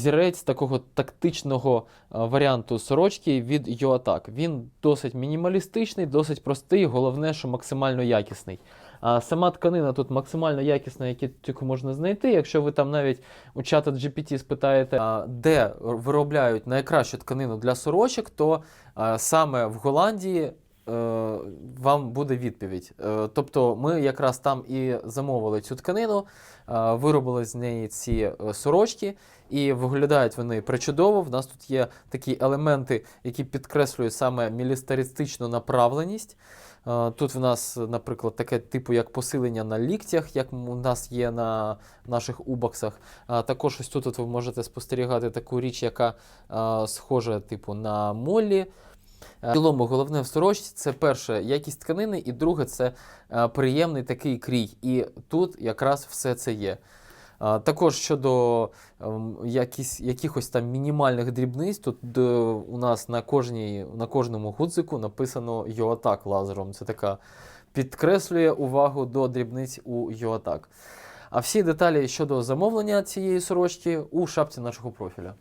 Зірець такого тактичного е, варіанту сорочки від Yoatak. Він досить мінімалістичний, досить простий, головне, що максимально якісний. А сама тканина тут максимально якісна, яку тільки можна знайти. Якщо ви там навіть у чата GPT спитаєте, де виробляють найкращу тканину для сорочок, то саме в Голландії. Вам буде відповідь. Е, Тобто ми якраз там і замовили цю тканину, е, виробили з неї ці е, сорочки, і виглядають вони причудово. В нас тут є такі елементи, які підкреслюють саме мілітаристичну направленість. Тут в нас, наприклад, таке типу як посилення на ліктях, як у нас є на наших убоксах. Також ось тут от ви можете спостерігати таку річ, яка схожа типу на моллі. Е, В цілому, головне в сорочці це перше якість тканини, і друге це е, приємний такий крій. І тут якраз все це є. Також щодо ем, якісь, якихось там мінімальних дрібниць, тут у нас на, кожній, на кожному гудзику написано Yoatak лазером. Це така підкреслює увагу до дрібниць у Yoatak. А всі деталі щодо замовлення цієї сорочки у шапці нашого профіля.